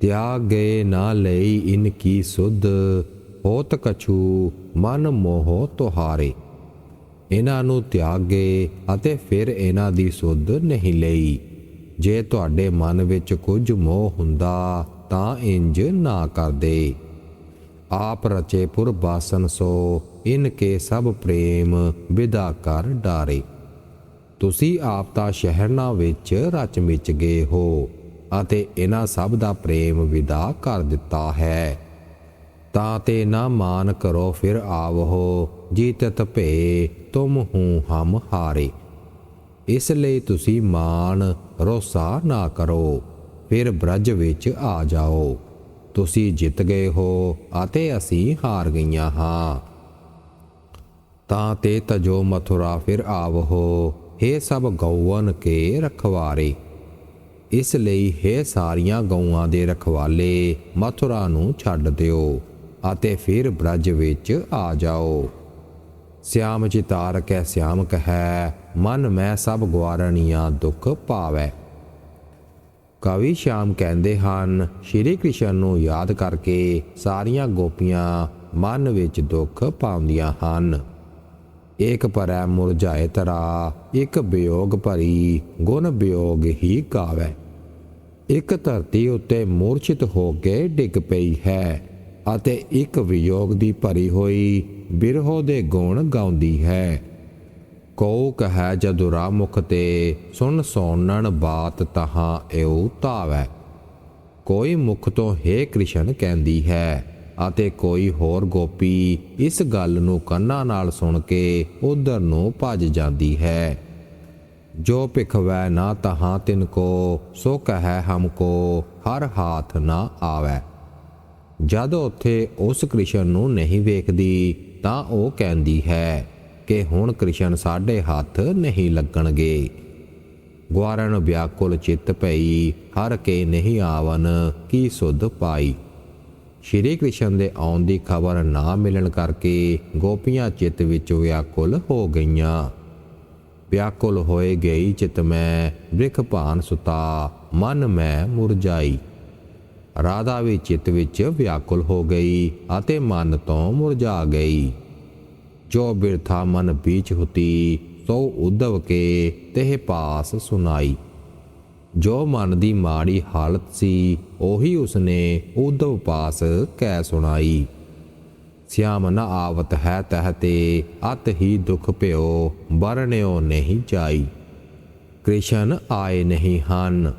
त्याग गए ना लई इनकी सुध होत कछु ਮਨ ਮੋਹ ਤੁਹਾਰੇ ਇਹਨਾਂ ਨੂੰ ਤਿਆਗੇ ਅਤੇ ਫਿਰ ਇਹਨਾਂ ਦੀ ਸੁਧ ਨਹੀਂ ਲਈ ਜੇ ਤੁਹਾਡੇ ਮਨ ਵਿੱਚ ਕੁਝ ਮੋਹ ਹੁੰਦਾ ਤਾਂ ਇੰਜ ਨਾ ਕਰਦੇ ਆਪ ਰਚੇ ਪੁਰ ਬਾਸਨ ਸੋ ਇਨ ਕੇ ਸਭ ਪ੍ਰੇਮ ਵਿਦਾ ਕਰ ਡਾਰੇ ਤੁਸੀਂ ਆਪ ਤਾਂ ਸ਼ਹਿਰਨਾ ਵਿੱਚ ਰਚ ਮਿਚ ਗਏ ਹੋ ਅਤੇ ਇਹਨਾਂ ਸਭ ਦਾ ਪ੍ਰੇਮ ਵਿਦਾ ਕਰ ਦਿੱਤਾ ਹੈ। ਤਾਂ ਤੇ ਨਾ ਮਾਨ ਕਰੋ, ਫਿਰ ਆਵਹੋ ਜੀਤਤ ਭੇ ਤੁਮ ਹੂੰ ਹਮ ਹਾਰੇ। ਇਸ ਲਈ ਤੁਸੀਂ ਮਾਨ ਰੋਸਾ ਨਾ ਕਰੋ, ਫਿਰ ਬ੍ਰਜ ਵਿੱਚ ਆ ਜਾਓ। ਤੁਸੀਂ ਜਿੱਤ ਗਏ ਹੋ ਅਤੇ ਅਸੀਂ ਹਾਰ ਗਈਆਂ ਹਾਂ। ਤਾਂ ਤੇ ਤਜੋ ਮਥੁਰਾ, ਫਿਰ ਆਵਹੋ हे ਸਭ ਗਊਨ ਕੇ ਰਖਵਾਰੇ। ਇਸ ਲਈ ਹੈ ਸਾਰੀਆਂ ਗਊਆਂ ਦੇ ਰਖਵਾਲੇ ਮਥੁਰਾ ਨੂੰ ਛੱਡ ਦਿਓ ਅਤੇ ਫਿਰ ਬ੍ਰਜ ਵਿੱਚ ਆ ਜਾਓ। ਸਿਆਮ ਚਿਤਾਰ ਕੈ ਸਿਆਮ ਕਹੈ ਮਨ ਮੈਂ ਸਭ ਗਵਾਰਣੀਆਂ ਦੁੱਖ ਪਾਵੈ। ਕਵੀ ਸ਼ਾਮ ਕਹਿੰਦੇ ਹਨ, ਸ਼੍ਰੀ ਕ੍ਰਿਸ਼ਨ ਨੂੰ ਯਾਦ ਕਰਕੇ ਸਾਰੀਆਂ ਗੋਪੀਆਂ ਮਨ ਵਿੱਚ ਦੁੱਖ ਪਾਉਂਦੀਆਂ ਹਨ। ਇੱਕ ਪਰੈ ਮੁਰਝਾਏ ਤਰਾ, ਇੱਕ ਬਿਯੋਗ ਭਰੀ, ਗੁਣ ਬਿਯੋਗ ਹੀ ਗਾਵੇ। ਇੱਕ ਧਰਤੀ ਉੱਤੇ ਮੂਰਛਿਤ ਹੋ ਕੇ ਡਿੱਗ ਪਈ ਹੈ ਅਤੇ ਇੱਕ ਵਿਯੋਗ ਦੀ ਭਰੀ ਹੋਈ ਬਿਰਹੋ ਦੇ ਗੁਣ ਗਾਉਂਦੀ ਹੈ। ਕੋ ਕਹੈ ਜਦੁਰਾ ਮੁਖ ਤੇ ਸੁਣ ਸੋਨਣ ਬਾਤ ਤਹਾਂ ਏਉ ਤਾਵੈ ਕੋਈ ਮੁਖ ਤੋਂ ਹੇ ਕ੍ਰਿਸ਼ਨ ਕਹਿੰਦੀ ਹੈ ਅਤੇ ਕੋਈ ਹੋਰ ਗੋਪੀ ਇਸ ਗੱਲ ਨੂੰ ਕੰਨਾਂ ਨਾਲ ਸੁਣ ਕੇ ਉਧਰ ਨੂੰ ਭੱਜ ਜਾਂਦੀ ਹੈ। ਜੋ ਭਿਖਵੈ ਨਾ ਤਹਾਂ ਤਿਨ ਕੋ, ਸੋ ਕਹੈ ਹਮਕੋ ਹਰ ਹਾਥ ਨਾ ਆਵੈ। ਜਦ ਉੱਥੇ ਉਸ ਕ੍ਰਿਸ਼ਨ ਨੂੰ ਨਹੀਂ ਵੇਖਦੀ, ਤਾਂ ਉਹ ਕਹਿੰਦੀ ਹੈ ਕਿ ਹੁਣ ਕ੍ਰਿਸ਼ਨ ਸਾਡੇ ਹੱਥ ਨਹੀਂ ਲੱਗਣਗੇ। ਗਵਾਰਨ ਵਿਆਕੁਲ ਚਿੱਤ ਪਈ ਹਰ ਕੇ ਨਹੀਂ ਆਵਨ, ਕੀ ਸੁਧ ਪਾਈ। ਸ਼੍ਰੀ ਕ੍ਰਿਸ਼ਨ ਦੇ ਆਉਣ ਦੀ ਖਬਰ ਨਾ ਮਿਲਣ ਕਰਕੇ ਗੋਪੀਆਂ ਚਿੱਤ ਵਿੱਚ ਵਿਆਕੁਲ ਹੋ ਗਈਆਂ। ਵਿਆਕੁਲ ਹੋਏ ਗਈ ਚਿਤ ਮੈਂ ਬ੍ਰਿਖ ਭਾਨ ਸੁਤਾ, ਮਨ ਮੈਂ ਮੁਰਜਾਈ ਰਾਧਾ ਵੀ ਚਿੱਤ ਵਿੱਚ ਵਿਆਕੁਲ ਹੋ ਗਈ ਅਤੇ ਮਨ ਤੋਂ ਮੁਰਝਾ ਗਈ। ਜੋ ਬਿਰਥਾ ਮਨ ਬੀਚ ਹੁਤੀ ਸੋ ਉਦਵ ਕੇ ਤਹਿ ਪਾਸ ਸੁਨਾਈ। ਜੋ ਮਨ ਦੀ ਮਾੜੀ ਹਾਲਤ ਸੀ, ਉਹੀ ਉਸਨੇ ਉਦਵ ਪਾਸ ਕਹਿ ਸੁਣਾਈ। ਸਿਆਮ ਨ ਆਵਤ ਹੈ ਤਹ ਤੇ ਅਤ ਹੀ ਦੁਖ ਭਿਓ, ਵਰਣਿਓ ਨਹੀਂ ਜਾਈ। ਕ੍ਰਿਸ਼ਨ ਆਏ ਨਹੀਂ ਹਨ,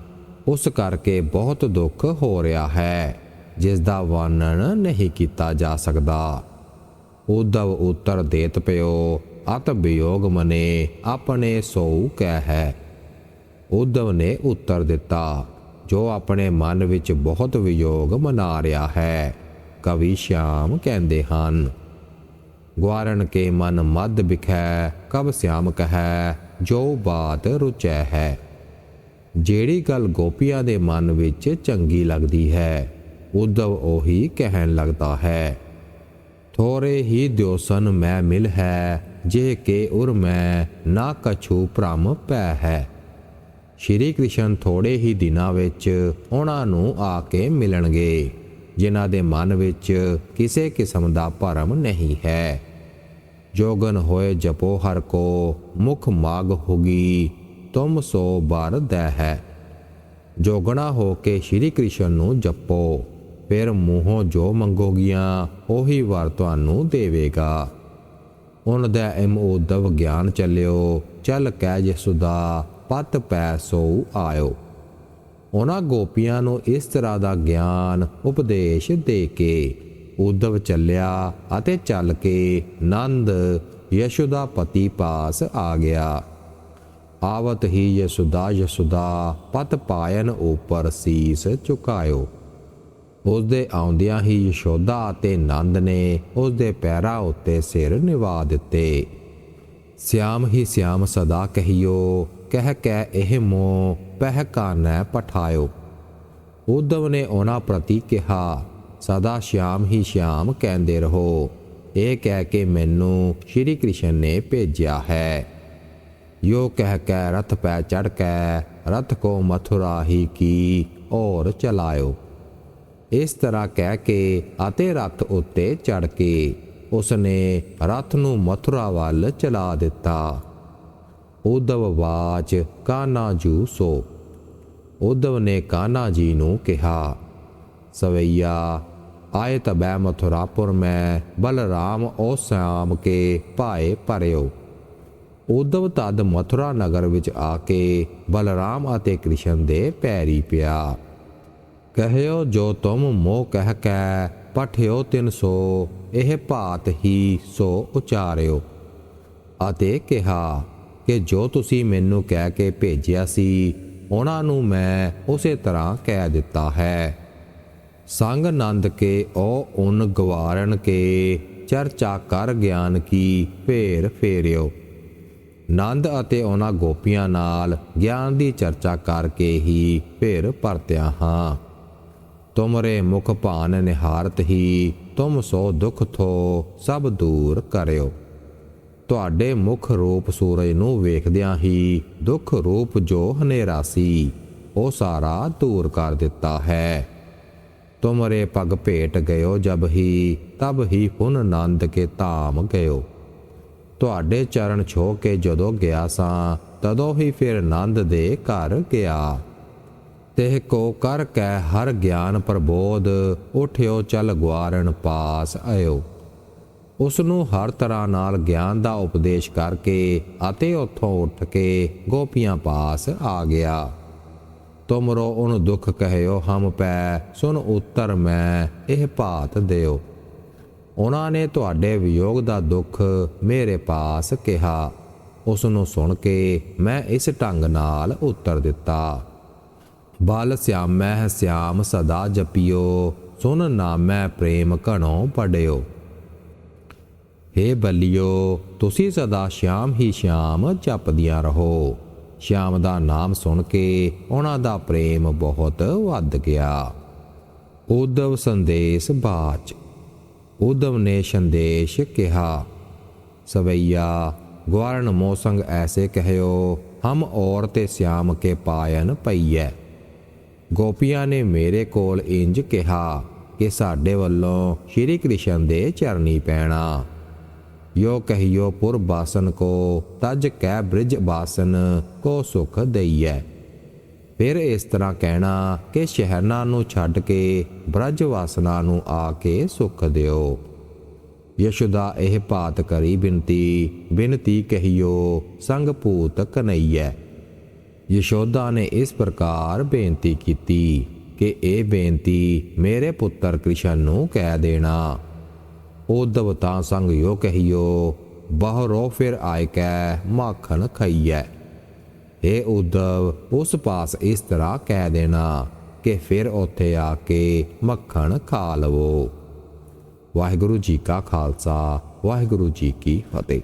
ਉਸ ਕਰਕੇ ਬਹੁਤ ਦੁੱਖ ਹੋ ਰਿਹਾ ਹੈ, ਜਿਸ ਦਾ ਵਰਣਨ ਨਹੀਂ ਕੀਤਾ ਜਾ ਸਕਦਾ। ਉਦਵ ਉੱਤਰ ਦੇਤ ਪਿਓ ਅਤ ਵਿਯੋਗ ਮਨੇ, ਆਪਣੇ ਸੋ ਕਹਿ ਹੈ। ਉਦਵ ਨੇ ਉੱਤਰ ਦਿੱਤਾ, ਜੋ ਆਪਣੇ ਮਨ ਵਿੱਚ ਬਹੁਤ ਵਿਯੋਗ ਮਨਾ ਰਿਹਾ ਹੈ। ਕਵੀ ਸ਼ਾਮ ਕਹਿੰਦੇ ਹਨ ਗਵਾਰਨ ਕੇ ਮਨ ਮਦ ਵਿਖੈ ਕਬ ਸਿਆਮ ਕਹੈ, ਜੋ ਬਾਤ ਰੁਚੈ ਹੈ। ਜਿਹੜੀ ਗੱਲ ਗੋਪੀਆਂ ਦੇ ਮਨ ਵਿੱਚ ਚੰਗੀ ਲੱਗਦੀ ਹੈ, ਉਦਵ ਉਹੀ ਕਹਿਣ ਲੱਗਦਾ ਹੈ। ਥੋਰੇ ਹੀ ਦਿਓਸਨ ਮੈਂ ਮਿਲ ਹੈ, ਜੇ ਕੇ ਉਰ ਮੈਂ ਨਾ ਕਛੂ ਭ੍ਰਮ ਪੈ ਹੈ। ਸ਼੍ਰੀ ਕ੍ਰਿਸ਼ਨ ਥੋੜੇ ਹੀ ਦਿਨਾਂ ਵਿੱਚ ਉਹਨਾਂ ਨੂੰ ਆ ਕੇ ਮਿਲਣਗੇ। ਜਿਨ੍ਹਾਂ ਦੇ ਮਨ ਵਿੱਚ ਕਿਸੇ ਕਿਸਮ ਦਾ ਭਰਮ ਨਹੀਂ ਹੈ। ਜੋਗਨ ਹੋਏ ਜਪੋ ਹਰ ਕੋ, ਮੁਖ ਮਾਗ ਹੋਗੀ, ਤੁਮ ਸੋ ਬਰ ਦੈ ਹੈ। ਜੋਗਣਾ ਹੋ ਕੇ ਸ਼੍ਰੀ ਕ੍ਰਿਸ਼ਨ ਨੂੰ ਜਪੋ, ਫਿਰ ਮੂੰਹੋਂ ਜੋ ਮੰਗੋਗੀਆਂ, ਉਹੀ ਵਾਰ ਤੁਹਾਨੂੰ ਦੇਵੇਗਾ। ਉਨ ਦਾ ਐਮ ਗਿਆਨ ਚੱਲਿਓ, ਚੱਲ ਕਹਿ ਜਸੁਦਾ ਪਤ ਪੈ ਸੋ ਆਇਓ। ਉਹਨਾਂ ਗੋਪੀਆਂ ਨੂੰ ਇਸ ਤਰ੍ਹਾਂ ਦਾ ਗਿਆਨ, ਉਪਦੇਸ਼ ਦੇ ਕੇ ਉਦਵ ਚੱਲਿਆ ਅਤੇ ਚੱਲ ਕੇ ਨੰਦ ਯਸ਼ੋਦਾ ਪਤੀ ਪਾਸ ਆ ਗਿਆ। ਆਵਤ ਹੀ ਯਸੁਦਾ ਯਸੁਦਾ ਪਤ ਪਾਇਨ ਉਪਰ ਸੀਸ ਝੁਕਾਇਓ ਉਸ ਦੇ ਆਉਂਦਿਆਂ ਹੀ ਯਸ਼ੋਦਾ ਅਤੇ ਨੰਦ ਨੇ ਉਸ ਦੇ ਪੈਰਾਂ ਉੱਤੇ ਸਿਰ ਨਿਵਾ ਦਿੱਤੇ। ਸਿਆਮ ਹੀ ਸਿਆਮ ਸਦਾ ਕਹੀਓ ਕਹਿ ਕਹਿ ਇਹ ਮੋ ਪਹਿਕਾਨੈ ਪਠਾਇਓ। ਉਦਵ ਨੇ ਉਹਨਾਂ ਪ੍ਰਤੀ ਕਿਹਾ, ਸਦਾ ਸ਼ਾਮ ਹੀ ਸ਼ਾਮ ਕਹਿੰਦੇ ਰਹੋ। ਇਹ ਕਹਿ ਕੇ ਮੈਨੂੰ ਸ਼੍ਰੀ ਕ੍ਰਿਸ਼ਨ ਨੇ ਭੇਜਿਆ ਹੈ। ਯੋ ਕਹਿ ਕੇ ਰਥ ਪੈ ਚੜ ਕੇ, ਰਥ ਕੋ ਮਥੁਰਾ ਹੀ ਕੀ ਔਰ ਚਲਾਇਓ। ਇਸ ਤਰ੍ਹਾਂ ਕਹਿ ਕੇ ਅਤੇ ਰੱਥ ਉੱਤੇ ਚੜ ਕੇ ਉਸਨੇ ਰੱਥ ਨੂੰ ਮਥੁਰਾ ਵੱਲ ਚਲਾ ਦਿੱਤਾ। ਉਦਵ ਬਾਚ ਕਾਨਾ ਜੂ ਸੋ। ਉਦਵ ਨੇ ਕਾਨਾ ਜੀ ਨੂੰ ਕਿਹਾ, ਸਵਈਆ, ਆਏ ਤਬੈ ਮਥੁਰਾਪੁਰ ਮੈਂ, ਬਲਰਾਮ ਓ ਸਿਆਮ ਕੇ ਭਾਏ ਭਰਿਓ। ਉਦਵ ਤਦ ਮਥੁਰਾ ਨਗਰ ਵਿੱਚ ਆ ਕੇ ਬਲਰਾਮ ਅਤੇ ਕ੍ਰਿਸ਼ਨ ਦੇ ਪੈਰੀ ਪਿਆ। ਕਹਿਓ ਜੋ ਤੁਮ ਮੋਹ ਕਹਿ ਕੈ ਪਠਿਓ ਤਿਨ ਸੋ, ਇਹ ਭਾਤ ਹੀ ਸੋ ਉਚਾਰਿਓ। ਅਤੇ ਕਿਹਾ, ਕਿ ਜੋ ਤੁਸੀਂ ਮੈਨੂੰ ਕਹਿ ਕੇ ਭੇਜਿਆ ਸੀ ਉਹਨਾਂ ਨੂੰ ਮੈਂ ਉਸੇ ਤਰ੍ਹਾਂ ਕਹਿ ਦਿੱਤਾ ਹੈ। ਸੰਗ ਨੰਦ ਕੇ ਉਹ ਉਨ ਗਵਾਰਨ ਕੇ ਚਰਚਾ ਕਰ ਗਿਆਨ ਕੀ ਫੇਰ ਫੇਰਿਓ। ਨੰਦ ਅਤੇ ਉਹਨਾਂ ਗੋਪੀਆਂ ਨਾਲ ਗਿਆਨ ਦੀ ਚਰਚਾ ਕਰਕੇ ਹੀ ਫੇਰ ਪਰਤਿਆ ਹਾਂ। ਤੁਮਰੇ ਮੁਖ ਭਾਨ ਨਿਹਾਰਤ ਹੀ, ਤੁਮ ਸੋ ਦੁਖ ਥੋ ਸਭ ਦੂਰ ਕਰਿਓ। ਤੁਹਾਡੇ ਮੁਖ ਰੂਪ ਸੂਰਜ ਨੂੰ ਵੇਖਦਿਆਂ ਹੀ ਦੁੱਖ ਰੂਪ ਜੋ ਹਨੇਰਾ ਸੀ, ਉਹ ਸਾਰਾ ਦੂਰ ਕਰ ਦਿੱਤਾ ਹੈ। ਤੁਮਰੇ ਪਗ ਭੇਟ ਗਇਓ ਜਬ ਹੀ, ਤਬ ਹੀ ਪੁਨ ਆਨੰਦ ਕੇ ਧਾਮ ਗਇਓ। ਤੁਹਾਡੇ ਚਰਨ ਛੋ ਕੇ ਜਦੋਂ ਗਿਆ ਸਾਂ, ਤਦੋਂ ਹੀ ਫਿਰ ਆਨੰਦ ਦੇ ਘਰ ਗਿਆ। ਤਿਹ ਕੋ ਕਰ ਕੈ ਹਰ ਗਿਆਨ ਪ੍ਰਬੋਧ, ਉਠਿਓ ਚਲ ਗਵਾਰਨ ਪਾਸ ਆਇਓ। ਉਸ ਨੂੰ ਹਰ ਤਰ੍ਹਾਂ ਨਾਲ ਗਿਆਨ ਦਾ ਉਪਦੇਸ਼ ਕਰਕੇ ਅਤੇ ਉੱਥੋਂ ਉੱਠ ਕੇ ਗੋਪੀਆਂ ਪਾਸ ਆ ਗਿਆ। ਤੁਮਰੋ ਉਹਨੂੰ ਦੁੱਖ ਕਹਿਓ, ਹਮ ਪੈ ਸੁਨ ਉੱਤਰ ਮੈਂ, ਇਹ ਭਾਤ ਦਿਓ। ਉਹਨਾਂ ਨੇ ਤੁਹਾਡੇ ਵਿਯੋਗ ਦਾ ਦੁੱਖ ਮੇਰੇ ਪਾਸ ਕਿਹਾ। ਉਸ ਨੂੰ ਸੁਣ ਕੇ ਮੈਂ ਇਸ ਢੰਗ ਨਾਲ ਉੱਤਰ ਦਿੱਤਾ। ਬਲ ਸਿਆਮੈ ਸਿਆਮ ਸਦਾ ਜਪਿਓ ਸੁਨ ਨਾਮੈ ਪ੍ਰੇਮ ਘਣੋ ਪੜਿਓ। ਹੇ ਬੱਲਿਓ, ਤੁਸੀਂ ਸਦਾ ਸ਼ਾਮ ਹੀ ਸ਼ਾਮ ਜਪਦੀਆਂ ਰਹੋ। ਸ਼ਾਮ ਦਾ ਨਾਮ ਸੁਣ ਕੇ ਉਹਨਾਂ ਦਾ ਪ੍ਰੇਮ ਬਹੁਤ ਵੱਧ ਗਿਆ। ਉਦਵ ਸੰਦੇਸ਼ ਬਾਚ। ਉਦਵ ਨੇ ਸੰਦੇਸ਼ ਕਿਹਾ, ਸਵਈਆ ਗਵਾਰਨ ਮੋਸੰਗ ਐਸੇ ਕਹਿਓ, ਹਮ ਔਰ ਤੇ ਸਿਆਮ ਕੇ ਪਾਇਨ ਪਈਐ। ਗੋਪੀਆਂ ਨੇ ਮੇਰੇ ਕੋਲ ਇੰਜ ਕਿਹਾ ਕਿ ਸਾਡੇ ਵੱਲੋਂ ਸ਼੍ਰੀ ਕ੍ਰਿਸ਼ਨ ਦੇ ਚਰਨੀ ਪੈਣਾ। ਯੋ ਕਹੀਓ ਪੁਰ ਬਾਸਨ ਕੋ, ਤਜ ਕੈ ਬ੍ਰਿਜ ਬਾਸਨ, ਕੋ ਸੁਖ ਦਈਐ। ਫਿਰ ਇਸ ਤਰ੍ਹਾਂ ਕਹਿਣਾ ਕਿ ਸ਼ਹਿਰਨਾ ਨੂੰ ਛੱਡ ਕੇ ਬ੍ਰਜ ਵਾਸਨਾ ਨੂੰ ਆ ਕੇ ਸੁਖ ਦਿਓ। ਯਸ਼ੋਦਾ ਇਹ ਬਾਤ ਕਰੀ ਬਿਨਤੀ ਬਿਨਤੀ ਕਹੀਓ, ਸੰਗ ਭੂਤ ਕਨਈਐ। ਯਸ਼ੋਦਾ ਨੇ ਇਸ ਪ੍ਰਕਾਰ ਬੇਨਤੀ ਕੀਤੀ ਕਿ ਇਹ ਬੇਨਤੀ ਮੇਰੇ ਪੁੱਤਰ ਕ੍ਰਿਸ਼ਨ ਨੂੰ ਕਹਿ ਦੇਣਾ। ਉਦਵ ਤਾਂ ਸੰਗ ਯੋ ਕਹੀਓ, ਬਹਰੋ ਫਿਰ ਆਇ ਕੈ, ਮਾਖਣ ਖਈਐ। ਏ ਉਦਵ ਉਸ ਪਾਸ ਇਸ ਤਰ੍ਹਾਂ ਕਹਿ ਦੇਣਾ ਕਿ ਫਿਰ ਉੱਥੇ ਆ ਕੇ ਮੱਖਣ ਖਾ ਲਵੋ। ਵਾਹਿਗੁਰੂ ਜੀ ਕਾ ਖਾਲਸਾ, ਵਾਹਿਗੁਰੂ ਜੀ ਕੀ ਫਤਿਹ।